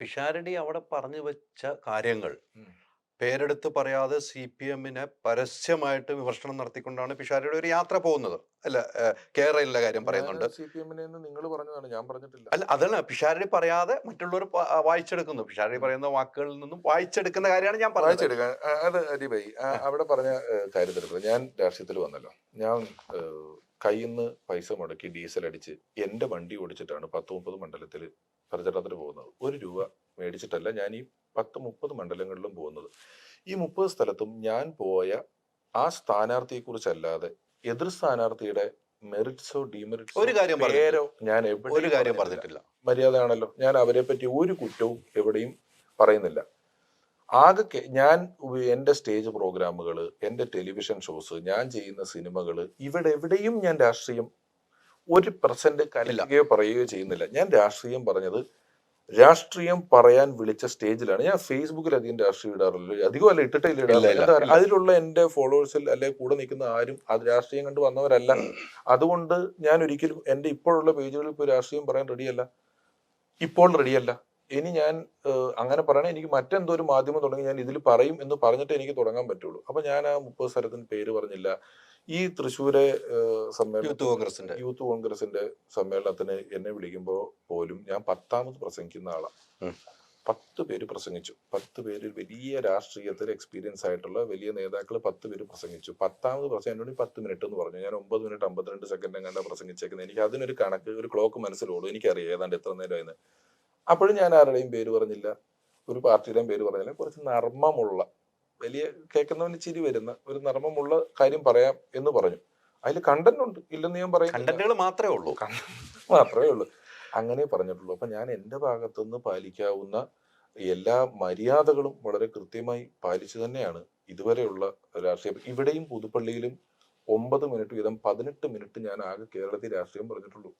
പിഷാരടി അവിടെ പറഞ്ഞു വെച്ച കാര്യങ്ങൾ. പേരെടുത്ത് പറയാതെ സി പി എമ്മിനെ പരസ്യമായിട്ട് വിമർശനം നടത്തിക്കൊണ്ടാണ് പിഷാരിയുടെ ഒരു യാത്ര പോകുന്നത്. അല്ല കേരളയിലെ കാര്യം പറയുന്നുണ്ട്. സി പി എമ്മിനെ നിങ്ങൾ പറഞ്ഞതാണ് ഞാൻ പറഞ്ഞിട്ടില്ല. അല്ല അതല്ല പിഷാരടി പറയാതെ മറ്റുള്ളവർ വായിച്ചെടുക്കുന്നു. പിഷാരടി പറയുന്ന വാക്കുകളിൽ നിന്നും വായിച്ചെടുക്കുന്ന കാര്യമാണ് ഞാൻ പറഞ്ഞത്. വായിച്ചെടുക്കാൻ അത് അരിഭായി അവിടെ പറഞ്ഞ കാര്യത്തിൽ ഞാൻ രാഷ്ട്രീയത്തിൽ വന്നല്ലോ. ഞാൻ കയ്യിൽ നിന്ന് പൈസ മുടക്കി ഡീസൽ അടിച്ച് എന്റെ വണ്ടി ഓടിച്ചിട്ടാണ് പത്ത് മുപ്പത് മണ്ഡലത്തിൽ പ്രചരണത്തിന് പോകുന്നത്. ഒരു രൂപ മേടിച്ചിട്ടല്ല ഞാൻ ഈ പത്ത് മുപ്പത് മണ്ഡലങ്ങളിലും പോകുന്നത്. ഈ മുപ്പത് സ്ഥലത്തും ഞാൻ പോയ ആ സ്ഥാനാർത്ഥിയെ കുറിച്ചല്ലാതെ എതിർ സ്ഥാനാർത്ഥിയുടെ മെറിറ്റ്സോ ഡിമെറിറ്റ്സോ ഒരു കാര്യം. പേരോ ഞാൻ ഒരു കാര്യം പറഞ്ഞിട്ടില്ല. മര്യാദയാണല്ലോ. ഞാൻ അവരെ പറ്റി ഒരു കുറ്റവും എവിടെയും പറയുന്നില്ല. ആകെ ഞാൻ എന്റെ സ്റ്റേജ് പ്രോഗ്രാമുകൾ എന്റെ ടെലിവിഷൻ ഷോസ് ഞാൻ ചെയ്യുന്ന സിനിമകൾ ഇവിടെ എവിടെയും ഞാൻ രാഷ്ട്രീയം ഒരു പെർസെന്റ് കലിക്കുകയോ പറയുകയോ ചെയ്യുന്നില്ല. ഞാൻ രാഷ്ട്രീയം പറഞ്ഞത് രാഷ്ട്രീയം പറയാൻ വിളിച്ച സ്റ്റേജിലാണ് ഞാൻ ഫേസ്ബുക്കിൽ അധികം രാഷ്ട്രീയം ഇടാറില്ല അധികം അല്ല ഇട്ടിട്ടേ ഇല്ല ഇല്ല, ഇടാറില്ല. അതിലുള്ള എന്റെ ഫോളോവേഴ്സിൽ അല്ലെ കൂടെ നിൽക്കുന്ന ആരും അത് രാഷ്ട്രീയം കണ്ട് വന്നവരല്ല. അതുകൊണ്ട് ഞാൻ ഒരിക്കലും എന്റെ ഇപ്പോഴുള്ള പേജുകളിൽ ഇപ്പോൾ രാഷ്ട്രീയം പറയാൻ റെഡിയല്ല ഇപ്പോൾ റെഡിയല്ല ഇനി ഞാൻ അങ്ങനെ പറയണേ എനിക്ക് മറ്റെന്തോ ഒരു മാധ്യമം തുടങ്ങി ഞാൻ ഇതിൽ പറയും എന്ന് പറഞ്ഞിട്ട് എനിക്ക് തുടങ്ങാൻ പറ്റുള്ളൂ. അപ്പൊ ഞാൻ ആ മുപ്പത് സ്ഥലത്തിന് പേര് പറഞ്ഞില്ല. ഈ തൃശ്ശൂരെ യൂത്ത് കോൺഗ്രസിന്റെ. യൂത്ത് കോൺഗ്രസിന്റെ സമ്മേളനത്തിന് എന്നെ വിളിക്കുമ്പോൾ പോലും ഞാൻ പത്താമത് പ്രസംഗിക്കുന്ന ആളാണ്. പത്ത് പേര് പ്രസംഗിച്ചു. പത്ത് പേര് വലിയ രാഷ്ട്രീയത്തിൽ എക്സ്പീരിയൻസ് ആയിട്ടുള്ള വലിയ നേതാക്കൾ പത്ത് പേര് പ്രസംഗിച്ചു. പത്താമത് പ്രസംഗം എന്നോട് പത്ത് മിനിറ്റ് എന്ന് പറഞ്ഞു. ഞാൻ ഒമ്പത് മിനിറ്റ് അമ്പത്തിരണ്ട് സെക്കൻഡ് എങ്ങനെ പ്രസംഗിച്ചേക്കുന്നത് എനിക്ക് അതിനൊരു കണക്ക് ഒരു ക്ലോക്ക് മനസ്സിലുള്ളൂ എനിക്കറിയാം ഏതാണ്ട് എത്ര നേരമായിരുന്നു അപ്പോഴും ഞാൻ ആരുടെയും പേര് പറഞ്ഞില്ല. ഒരു പാർട്ടിയുടെയും പേര് പറഞ്ഞില്ല. കുറച്ച് നർമ്മമുള്ള വലിയ കേൾക്കുന്നവന് ചിരി വരുന്ന ഒരു നർമ്മമുള്ള കാര്യം പറയാം എന്ന് പറഞ്ഞു. അതിൽ കണ്ടന്റ് ഉണ്ട്. ഇല്ലെന്ന് ഞാൻ പറയും കണ്ടന്റുകൾ മാത്രമേ ഉള്ളൂ. മാത്രമേ ഉള്ളൂ. അങ്ങനെ പറഞ്ഞിട്ടുള്ളൂ. അപ്പൊ ഞാൻ എന്റെ ഭാഗത്തുനിന്ന് പാലിക്കാവുന്ന എല്ലാ മര്യാദകളും വളരെ കൃത്യമായി പാലിച്ചു തന്നെയാണ് ഇതുവരെയുള്ള രാഷ്ട്രീയം. ഇവിടെയും പുതുപ്പള്ളിയിലും ഒമ്പത് മിനിറ്റ് വീതം പതിനെട്ട് മിനിറ്റ് ഞാൻ ആകെ കേരളത്തിൽ രാഷ്ട്രീയം പറഞ്ഞിട്ടുള്ളൂ.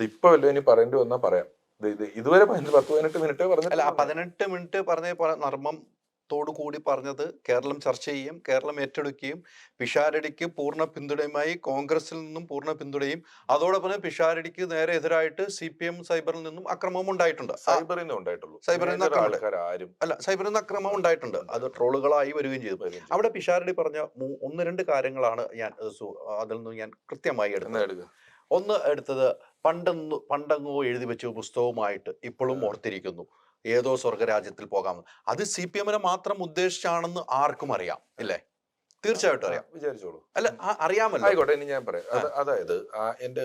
ഇപ്പൊ വല്ല ഇനി പറയേണ്ടി വന്നാ പറയാം. ഇത് ഇത് ഇതുവരെ പത്ത് പതിനെട്ട് മിനിറ്റ് പറഞ്ഞില്ല പതിനെട്ട് മിനിറ്റ് പറഞ്ഞ പ- നർമ്മത്തോടു കൂടി പറഞ്ഞത് കേരളം ചർച്ച ചെയ്യും കേരളം ഏറ്റെടുക്കുകയും പിഷാരടിക്ക് പൂർണ പിന്തുണയുമായി കോൺഗ്രസിൽ നിന്നും പൂർണ പിന്തുണയും അതോടൊപ്പം തന്നെ പിഷാരടിക്ക് നേരെ എതിരായിട്ട് സി പി എം സൈബറിൽ നിന്നും അക്രമവും ഉണ്ടായിട്ടുണ്ട്. സൈബറിൽ നിന്ന് ഉണ്ടായിട്ടുള്ളൂ. സൈബറിൽ നിന്ന് അല്ല? സൈബറിൽ നിന്ന് അക്രമം ഉണ്ടായിട്ടുണ്ട്. അത് ട്രോളുകളായി വരികയും ചെയ്തു. അവിടെ പിഷാരടി പറഞ്ഞ ഒന്ന് രണ്ട് കാര്യങ്ങളാണ് ഞാൻ അതിൽ നിന്ന് ഞാൻ കൃത്യമായി എടുത്തു എടുത്തത് ഒന്ന് എടുത്തത് പണ്ടെന്ന് പണ്ടെങ്ങോ എഴുതി വെച്ച പുസ്തകവുമായിട്ട് ഇപ്പോഴും ഓർത്തിരിക്കുന്നു. ഏതോ സ്വർഗരാജ്യത്തിൽ പോകാമെന്ന് അത് സി പി എമ്മിനെ മാത്രം ഉദ്ദേശിച്ചാണെന്ന് ആർക്കും അറിയാം ഇല്ലേ? തീർച്ചയായിട്ടും അറിയാം. വിചാരിച്ചോളൂ. അല്ല അറിയാമല്ലോ. ആയിക്കോട്ടെ ഇനി ഞാൻ പറയാം. അത് അതായത് എന്റെ എന്റെ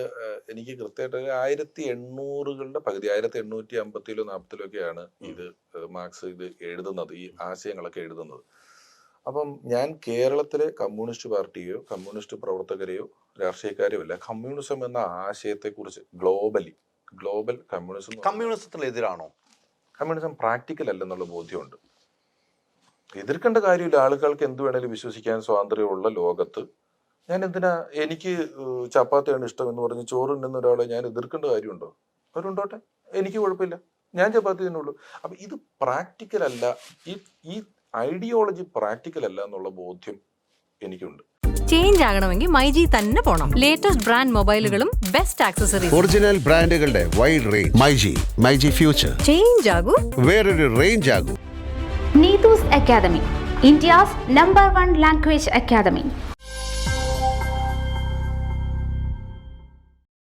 എനിക്ക് കൃത്യമായിട്ട് ഒരു ആയിരത്തി എണ്ണൂറുകളുടെ പകുതി ആയിരത്തി എണ്ണൂറ്റി അമ്പത്തിലോ നാൽപ്പത്തിലോ ഒക്കെയാണ് ഇത് മാർക്സ് ഇത് എഴുതുന്നത് ഈ ആശയങ്ങളൊക്കെ എഴുതുന്നത്. അപ്പം ഞാൻ കേരളത്തിലെ കമ്മ്യൂണിസ്റ്റ് പാർട്ടിയോ കമ്മ്യൂണിസ്റ്റ് പ്രവർത്തകരെയോ രാഷ്ട്രീയക്കാരെയോ അല്ല കമ്മ്യൂണിസം എന്ന ആശയത്തെക്കുറിച്ച് ഗ്ലോബലി ഗ്ലോബൽ കമ്മ്യൂണിസം കമ്മ്യൂണിസത്തിനെതിരാണോ കമ്മ്യൂണിസം പ്രാക്ടിക്കൽ അല്ലെന്നുള്ള ബോധ്യമുണ്ട്. എതിർക്കേണ്ട കാര്യമില്ല. ആളുകൾക്ക് എന്ത് വേണേലും വിശ്വസിക്കാൻ സ്വാതന്ത്ര്യമുള്ള ലോകത്ത് ഞാൻ എന്തിനാ എനിക്ക് ചപ്പാത്തിയാണ് ഇഷ്ടം എന്ന് പറഞ്ഞ് ചോറുണ്ടെന്ന ഒരാളെ ഞാൻ എതിർക്കേണ്ട കാര്യമുണ്ടോ? അവരുണ്ടോട്ടെ? എനിക്ക് കുഴപ്പമില്ല. ഞാൻ ചപ്പാത്തി തന്നെയുള്ളൂ അപ്പൊ ഇത് പ്രാക്ടിക്കൽ അല്ല. ഈ ഈ ഐഡിയോളജി പ്രാക്ടിക്കൽ അല്ല എന്നുള്ള ബോധ്യം എനിക്കുണ്ട്. ചേഞ്ച് ആകണമെങ്കിൽ മൈജി തന്നെ പോണം. ലേറ്റസ്റ്റ് ബ്രാൻഡ് മൊബൈലുകളും ബെസ്റ്റ് ആക്സസറീസ് ഒറിജിനൽ ബ്രാൻഡുകളുടെ wide range myG myG future change ആകൂ. വേറൊരു range ആകൂ. Neethu's academy India's number one language academy.